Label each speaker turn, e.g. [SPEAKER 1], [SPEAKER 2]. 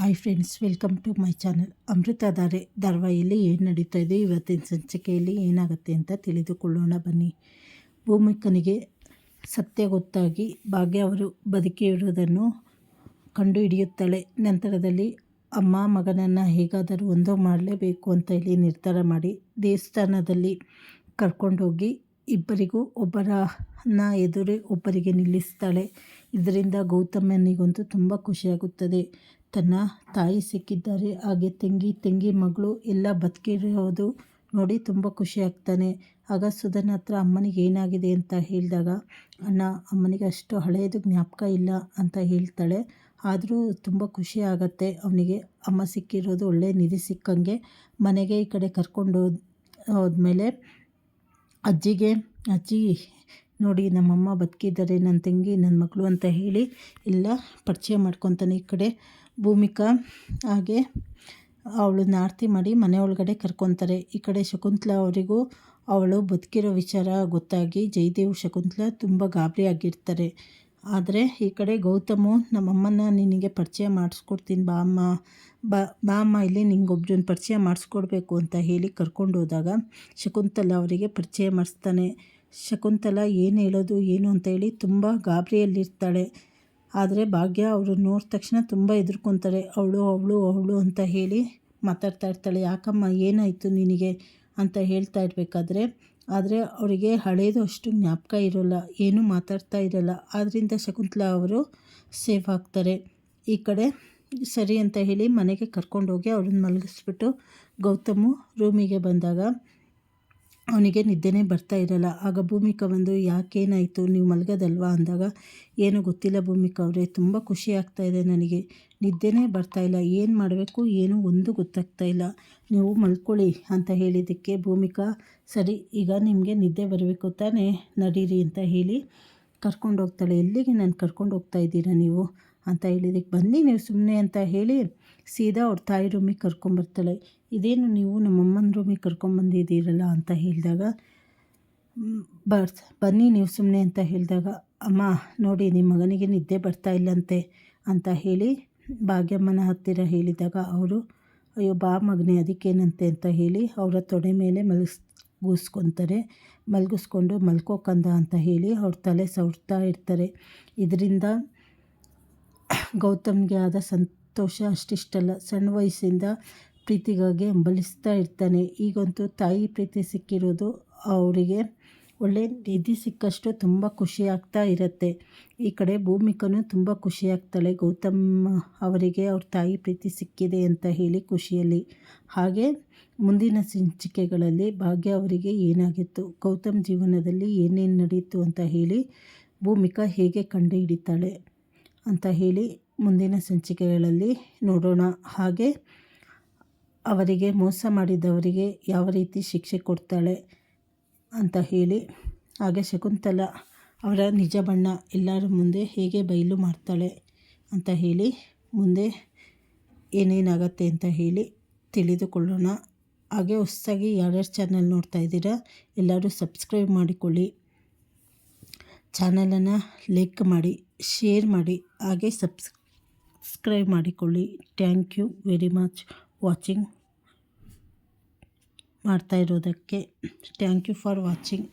[SPEAKER 1] Hi friends welcome to my channel Amruthadhaare ಧಾರಾವಾಹಿಯಲ್ಲಿ ಏನು ನಡೀತಾ ಇದೆ? ಇವತ್ತಿನ ಸಂಚಿಕೆಯಲ್ಲಿ ಏನಾಗುತ್ತೆ ಅಂತ ತಿಳಿದುಕೊಳ್ಳೋಣ. ಬನ್ನಿ. ಭೂಮಿಕನಿಗೆ ಸತ್ಯ ಗೊತ್ತಾಗಿ ಭಾಗ್ಯ ಅವರು ಬದುಕಿ ಇರುವುದನ್ನು ಕಂಡು ಹಿಡಿಯುತ್ತಾಳೆ ನಂತರದಲ್ಲಿ ಅಮ್ಮ ಮಗನನ್ನು ಹೇಗಾದರೂ ಒಂದು ಮಾಡಲೇಬೇಕು ಅಂತ ಹೇಳಿ ನಿರ್ಧಾರ ಮಾಡಿ ದೇವಸ್ಥಾನದಲ್ಲಿ ಕರ್ಕೊಂಡೋಗಿ ಇಬ್ಬರಿಗೂ ಒಬ್ಬರನ್ನ ಎದುರೇ ಒಬ್ಬರಿಗೆ ನಿಲ್ಲಿಸ್ತಾಳೆ. ಇದರಿಂದ ಗೌತಮನಿಗಂತೂ ತುಂಬ ಖುಷಿಯಾಗುತ್ತದೆ. ತನ್ನ ತಾಯಿ ಸಿಕ್ಕಿದ್ದಾರೆ. ಹಾಗೆ ತಂಗಿ ತಂಗಿ ಮಗಳು ಎಲ್ಲ ಬದುಕಿರೋದು ನೋಡಿ ತುಂಬ ಖುಷಿ ಆಗ್ತಾನೆ ಆಗ ಸುಧನ್ ಹತ್ರ ಅಮ್ಮನಿಗೆ ಏನಾಗಿದೆ ಅಂತ ಹೇಳಿದಾಗ, ಅಣ್ಣ, ಅಮ್ಮನಿಗೆ ಅಷ್ಟು ಹಳೆಯದು ಜ್ಞಾಪಕ ಇಲ್ಲ ಅಂತ ಹೇಳ್ತಾಳೆ. ಆದರೂ ತುಂಬ ಖುಷಿ ಆಗತ್ತೆ. ಅವನಿಗೆ ಅಮ್ಮ ಸಿಕ್ಕಿರೋದು ಒಳ್ಳೆ ನಿಧಿ ಸಿಕ್ಕಂಗೆ. ಮನೆಗೆ ಈ ಕಡೆ ಕರ್ಕೊಂಡು ಹೋದ್ಮೇಲೆ ಅಜ್ಜಿಗೆ, ಅಜ್ಜಿ ನೋಡಿ ನಮ್ಮಮ್ಮ ಬದುಕಿದ್ದಾರೆ ನನ್ನ ತಂಗಿ ನನ್ನ ಮಗಳು ಅಂತ ಹೇಳಿ ಎಲ್ಲ ಪರಿಚಯ ಮಾಡ್ಕೊತಾನೆ ಈ ಕಡೆ. ಭೂಮಿಕಾ ಹಾಗೆ ಅವಳನ್ನ ಆರತಿ ಮಾಡಿ ಮನೆ ಒಳಗಡೆ ಕರ್ಕೊತಾರೆ. ಈ ಕಡೆ ಶಕುಂತಲಾ ಅವರಿಗೂ ಅವಳು ಬದುಕಿರೋ ವಿಚಾರ ಗೊತ್ತಾಗಿ ಜಯದೇವ್, ಶಕುಂತಲಾ ತುಂಬ ಗಾಬರಿ ಆಗಿರ್ತಾರೆ ಆದರೆ ಈ ಕಡೆ ಗೌತಮು ನಮ್ಮಮ್ಮನ ನಿನಗೆ ಪರಿಚಯ ಮಾಡಿಸ್ಕೊಡ್ತೀನಿ ಬಾ ಅಮ್ಮ. ಬಾ ಬಾ ಅಮ್ಮ, ಇಲ್ಲಿ ನಿಂಗೊಬ್ರನ್ನ ಪರಿಚಯ ಮಾಡಿಸ್ಕೊಡ್ಬೇಕು ಅಂತ ಹೇಳಿ ಕರ್ಕೊಂಡು ಹೋದಾಗ ಶಕುಂತಲ ಅವರಿಗೆ ಪರಿಚಯ ಮಾಡಿಸ್ತಾನೆ. ಶಕುಂತಲ ಏನು ಹೇಳೋದು, ಏನು ಅಂತ ಹೇಳಿ ತುಂಬ ಗಾಬರಿಯಲ್ಲಿರ್ತಾಳೆ. ಆದರೆ ಭಾಗ್ಯ ಅವರು ನೋಡಿದ ತಕ್ಷಣ ತುಂಬ ಹೆದರ್ಕೊತಾರೆ. ಅವಳು ಅವಳು ಅವಳು ಅಂತ ಹೇಳಿ ಮಾತಾಡ್ತಾ ಇರ್ತಾಳೆ. ಯಾಕಮ್ಮ, ಏನಾಯಿತು ನಿನಗೆ? ಅಂತ ಹೇಳ್ತಾ ಇರಬೇಕಾದ್ರೆ ಆದರೆ ಅವರಿಗೆ ಹಳೇದು ಅಷ್ಟು ಜ್ಞಾಪಕ ಇರೋಲ್ಲ, ಏನೂ ಮಾತಾಡ್ತಾ ಇರೋಲ್ಲ. ಆದ್ದರಿಂದ ಶಕುಂತಲಾ ಅವರು ಸೇಫ್ ಆಗ್ತಾರೆ. ಈ ಕಡೆ ಸರಿ ಅಂತ ಹೇಳಿ ಮನೆಗೆ ಕರ್ಕೊಂಡೋಗಿ ಅವ್ರನ್ನ ಮಲಗಿಸ್ಬಿಟ್ಟು ಗೌತಮು ರೂಮಿಗೆ ಬಂದಾಗ ಅವನಿಗೆ ನಿದ್ದೆನೇ ಬರ್ತಾ ಇರಲ್ಲ. ಆಗ ಭೂಮಿಕ ಬಂದು, ಯಾಕೇನಾಯಿತು? ನೀವು ಮಲಗೋದಲ್ವಾ? ಅಂದಾಗ, ಏನು ಗೊತ್ತಿಲ್ಲ ಭೂಮಿಕಾ ಅವರೇ, ತುಂಬ ಖುಷಿ ಆಗ್ತಾ ಇದೆ ನನಗೆ. ನಿದ್ದೆನೇ ಬರ್ತಾ ಇಲ್ಲ. ಏನು ಮಾಡಬೇಕು? ಏನು ಒಂದು ಗೊತ್ತಾಗ್ತಾ ಇಲ್ಲ. ನೀವು ಮಲ್ಕೊಳ್ಳಿ ಅಂತ ಹೇಳಿದ್ದಕ್ಕೆ ಭೂಮಿಕಾ, ಸರಿ, ಈಗ ನಿಮಗೆ ನಿದ್ದೆ ಬರಬೇಕು ತಾನೇ, ನಡೀರಿ ಅಂತ ಹೇಳಿ ಕರ್ಕೊಂಡು ಹೋಗ್ತಾಳೆ ಎಲ್ಲಿಗೆ ನಾನು ಕರ್ಕೊಂಡು ಹೋಗ್ತಾ ಇದ್ದೀರಾ ನೀವು? ಅಂತ ಹೇಳಿದಕ್ಕೆ, ಬನ್ನಿ ನೀವು ಸುಮ್ಮನೆ ಅಂತ ಹೇಳಿ ಸೀದಾ ಅವ್ರ ತಾಯಿ ರೂಮಿಗೆ ಕರ್ಕೊಂಬರ್ತಾಳೆ ಇದೇನು ನೀವು ನಮ್ಮಮ್ಮನ ರೂಮಿಗೆ ಕರ್ಕೊಂಬಂದಿದ್ದೀರಲ್ಲ ಅಂತ ಹೇಳಿದಾಗ ಬರ್ ಬನ್ನಿ ನೀವು ಸುಮ್ಮನೆ ಅಂತ ಹೇಳಿದಾಗ, ಅಮ್ಮ, ನೋಡಿ ನಿಮ್ಮ ಮಗನಿಗೆ ನಿದ್ದೆ ಬರ್ತಾ ಇಲ್ಲಂತೆ ಅಂತ ಹೇಳಿ ಭಾಗ್ಯಮ್ಮನ ಹತ್ತಿರ ಹೇಳಿದಾಗ ಅವರು, ಅಯ್ಯೋ ಬಾ ಮಗನೇ, ಅದಕ್ಕೇನಂತೆ? ಅಂತ ಹೇಳಿ ಅವರ ತೊಡೆ ಮೇಲೆ ಮಲಗಿಸ್ಕೊತಾರೆ ಮಲಗಿಸ್ಕೊಂಡು ಮಲ್ಕೋಕಂದ ಅಂತ ಹೇಳಿ ಅವ್ರ ತಲೆ ಸವರ್ತಾ ಇರ್ತಾರೆ. ಇದರಿಂದ ಗೌತಮ್ಗೆ ಆದ ಸಂತೋಷ ಅಷ್ಟಿಷ್ಟಲ್ಲ. ಸಣ್ಣ ವಯಸ್ಸಿಂದ ಪ್ರೀತಿಗಾಗಿ ಹಂಬಲಿಸ್ತಾ ಇರ್ತಾನೆ. ಈಗಂತೂ ತಾಯಿ ಪ್ರೀತಿ ಸಿಕ್ಕಿರೋದು ಅವರಿಗೆ. ಒಳ್ಳೆ ನಿಧಿ ಸಿಕ್ಕಷ್ಟು ತುಂಬ ಖುಷಿಯಾಗ್ತಾ ಇರುತ್ತೆ. ಈ ಕಡೆ ಭೂಮಿಕನು ತುಂಬ ಖುಷಿ ಆಗ್ತಾಳೆ. ಗೌತಮ್ ಅವರಿಗೆ ಅವ್ರ ತಾಯಿ ಪ್ರೀತಿ ಸಿಕ್ಕಿದೆ ಅಂತ ಹೇಳಿ ಖುಷಿಯಲ್ಲಿ. ಹಾಗೆ ಮುಂದಿನ ಸಂಚಿಕೆಗಳಲ್ಲಿ ಭಾಗ್ಯ ಅವರಿಗೆ ಏನಾಗಿತ್ತು? ಗೌತಮ್ ಜೀವನದಲ್ಲಿ ಏನೇನು ನಡೆಯಿತು ಅಂತ ಹೇಳಿ ಭೂಮಿಕಾ ಹೇಗೆ ಕಂಡುಹಿಡಿತಾಳೆ ಅಂತ ಹೇಳಿ ಮುಂದಿನ ಸಂಚಿಕೆಗಳಲ್ಲಿ ನೋಡೋಣ. ಹಾಗೆ ಅವರಿಗೆ ಮೋಸ ಮಾಡಿದವರಿಗೆ ಯಾವ ರೀತಿ ಶಿಕ್ಷೆ ಕೊಡ್ತಾಳೆ ಅಂತ ಹೇಳಿ. ಹಾಗೆ ಶಕುಂತಲ ಅವರ ನಿಜ ಬಣ್ಣ ಎಲ್ಲರ ಮುಂದೆ ಹೇಗೆ ಬಯಲು ಮಾಡ್ತಾಳೆ ಅಂತ ಹೇಳಿ ಮುಂದೆ ಏನೇನಾಗತ್ತೆ ಅಂತ ಹೇಳಿ ತಿಳಿದುಕೊಳ್ಳೋಣ. ಹಾಗೆ ಹೊಸದಾಗಿ ಯಾರ್ಯಾರು ಚಾನಲ್ ನೋಡ್ತಾ ಇದ್ದೀರಾ, ಎಲ್ಲರೂ ಸಬ್ಸ್ಕ್ರೈಬ್ ಮಾಡಿಕೊಳ್ಳಿ. ಚಾನಲನ್ನು ಲೈಕ್ ಮಾಡಿ ಶೇರ್ ಮಾಡಿ, ಹಾಗೆ ಸಬ್ಸ್ಕ್ರೈಬ್ ಮಾಡಿಕೊಳ್ಳಿ. Thank you very much watching ಮಾಡ್ತಾ ಇರೋದಕ್ಕೆ. Thank you for watching